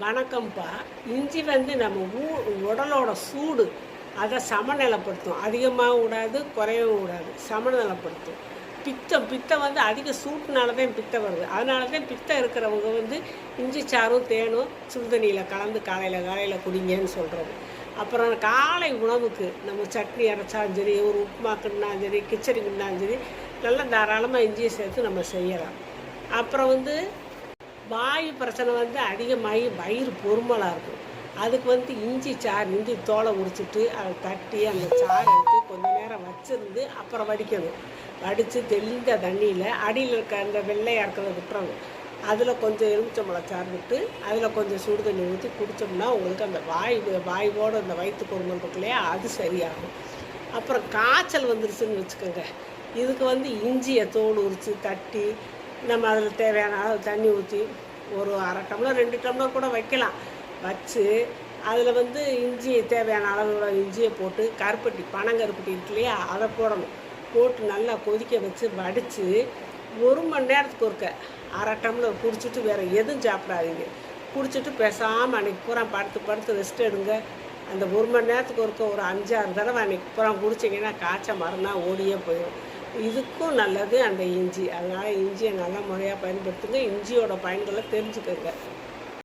வணக்கம்ப்பா. இஞ்சி வந்து நம்ம ஊ உடலோட சூடு அதை சமநிலைப்படுத்தும். அதிகமாகவும் கூடாது குறையவும் கூடாது. சமநிலைப்படுத்தும். பித்தம் பித்தம் வந்து அதிக சூட்டுனால தான் பித்தம் வருது. அதனால தான் பித்தம் இருக்கிறவங்க வந்து இஞ்சி சாறும் தேனும் சுடுதண்ணியில் கலந்து காலையில் காலையில் குடிங்கன்னு சொல்கிறது அப்புறம் காலை உணவுக்கு நம்ம சட்னி அரைச்சாலும் சரி ஒரு உப்புமாக்குனாலும் சரி கிச்சடிக்குனாலும் சரி நல்லா தாராளமாக இஞ்சியை சேர்த்து நம்ம செய்யலாம். அப்புறம் வந்து வாயு பிரச்சனை வந்து அதிகமாகி வயிறு பொறுமலாக இருக்கும். அதுக்கு வந்து இஞ்சி சாறு இஞ்சி தோலை உரிச்சிட்டு அதை தட்டி அந்த சாறை எடுத்து கொஞ்ச நேரம் வச்சிருந்து அப்புறம் வடிக்கணும். வடித்து தெளிந்த தண்ணியில் அடியில் இருக்க அந்த வெள்ளையாக இருக்கிறத விட்டுறணும் அதில் கொஞ்சம் எலுமிச்சம்பழம் சாறு விட்டு அதில் கொஞ்சம் சுடு தண்ணி ஊற்றி குடித்தோம்னா உங்களுக்கு அந்த வாய் வாயுவோட அந்த வயிற்று பொறுமல் இருக்கு அது சரியாகும். அப்புறம் காய்ச்சல் வந்துருச்சுன்னு வச்சுக்கோங்க. இதுக்கு வந்து இஞ்சியை தோல் உரித்து தட்டி நம்ம அதில் தேவையான அளவு தண்ணி ஊற்றி ஒரு அரை டம்ளர் ரெண்டு டம்ளர் கூட வைக்கலாம். வச்சு அதில் வந்து இஞ்சி தேவையான அளவுல இஞ்சியை போட்டு கருப்பட்டி பனங்கருப்பட்டி இருக்கு இல்லையா? அதை போடணும். போட்டு நல்லா கொதிக்க வச்சு வடித்து ஒரு மணி நேரத்துக்கு ஒருக்க அரை டம்ளர் குடிச்சிட்டு வேறு எதுவும் சாப்பிடாதீங்க. குடிச்சிட்டு பேசாமல் அன்றைக்கி பூரா படுத்து படுத்து ரெஸ்ட் எடுங்க. அந்த ஒரு மணி நேரத்துக்கு ஒருக்க ஒரு அஞ்சாறு தடவை அன்றைக்கி பூரா குடிச்சிங்கன்னா காய்ச்சல் மறுநாள் ஓடியே போயிடும் இதுக்கும் நல்லது அந்த இஞ்சி. அதனால் இஞ்சியை நல்ல முறையாக பயன்படுத்துங்க. இஞ்சியோட பயன்களை தெரிஞ்சுக்கோங்க.